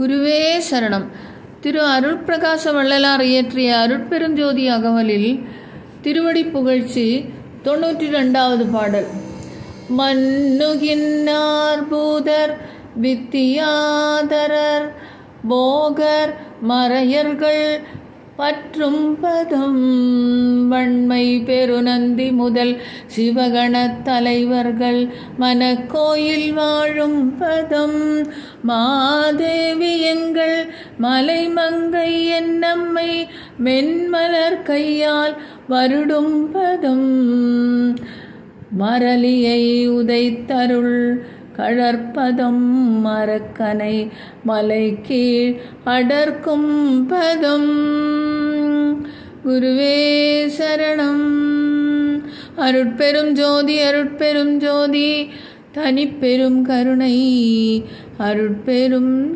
குருவே சரணம். திரு அருட்பிரகாச வள்ளலார் இயற்றிய அருட்பெருஞ்சோதி அகவலில் திருவடி புகழ்ச்சி தொண்ணூற்றி ரெண்டாவது பாடல். மன்னுகின்னார் பூதர் வித்தியாதரர் போகர் மறையர்கள் பற்றும் பதம் வன்மை பெருநந்தி முதல் சிவகணத் தலைவர்கள் மனக்கோயில் வாழும் பதம். மாதேவி எங்கள் மலைமங்கை என்னம்மை மென்மலர் கையால் வருடும் பதம். மரலியை உதைத்தருள் கழற்பதம் மரக்கனை மலை கீழ் அடர்க்கும் பதம். குருவே சரணம். அருட்பெரும் ஜோதி அருட்பெரும் ஜோதி தனிப்பெரும் கருணை. அருட்பெரும்